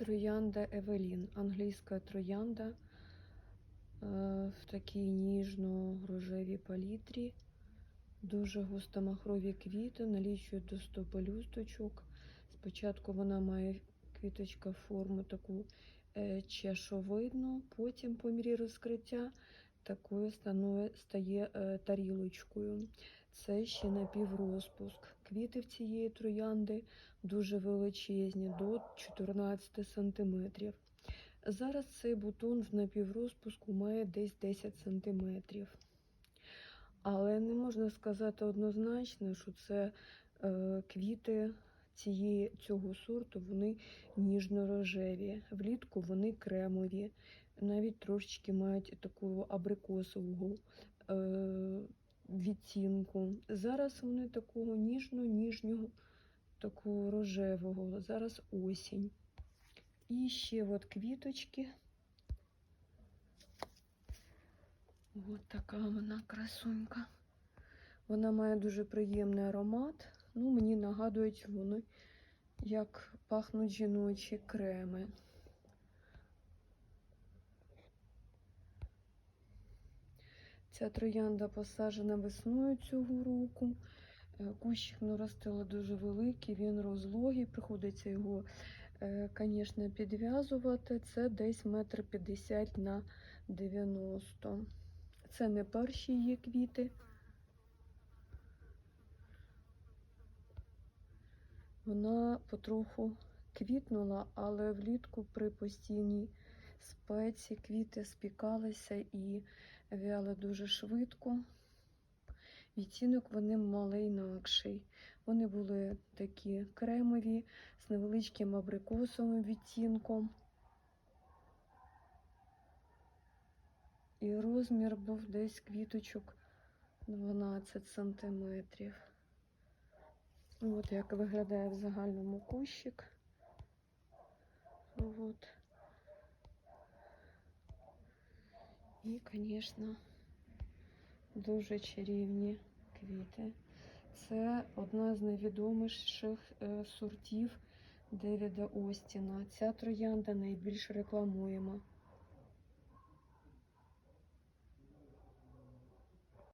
Троянда Евелін, англійська троянда е, в такій ніжно-рожевій палітрі. Дуже густомахрові квіти, налічують до 100 пелюсточок. Спочатку вона має квіточка форму таку е, чашовидну, потім по мірі розкриття такою станови- стає е, тарілочкою. Це ще напіврозпуск. Квіти цієї троянди дуже величезні, до 14 см. Зараз цей бутон в напіврозпуску має десь 10 см. Але не можна сказати однозначно, що це е, квіти цієї, цього сорту, вони ніжно-рожеві. Влітку вони кремові, навіть трошечки мають таку абрикосову е, відтінку. Зараз вони такого ніжно-ніжнього, такого рожевого. Зараз осінь. І ще от квіточки. От така вона красунька. Вона має дуже приємний аромат. Ну, мені нагадують вони, як пахнуть жіночі креми. Ця троянда посаджена весною цього року. Е, Кущик наростила дуже великий, він розлогий, приходиться його, звісно, підв'язувати. Це десь метр п'ятдесят на 90. Це не перші її квіти. Вона потроху квітнула, але влітку при постійній спеці квіти спікалися і вяли дуже швидко. Відтінок вони мали інакший. Вони були такі кремові з невеличким абрикосовим відтінком. І розмір був десь квіточок 12 сантиметрів. От як виглядає в загальному кущик. От. І, звісно, дуже чарівні квіти. Це одна з найвідоміших е, сортів Девіда Остіна. Ця троянда найбільш рекламуєма.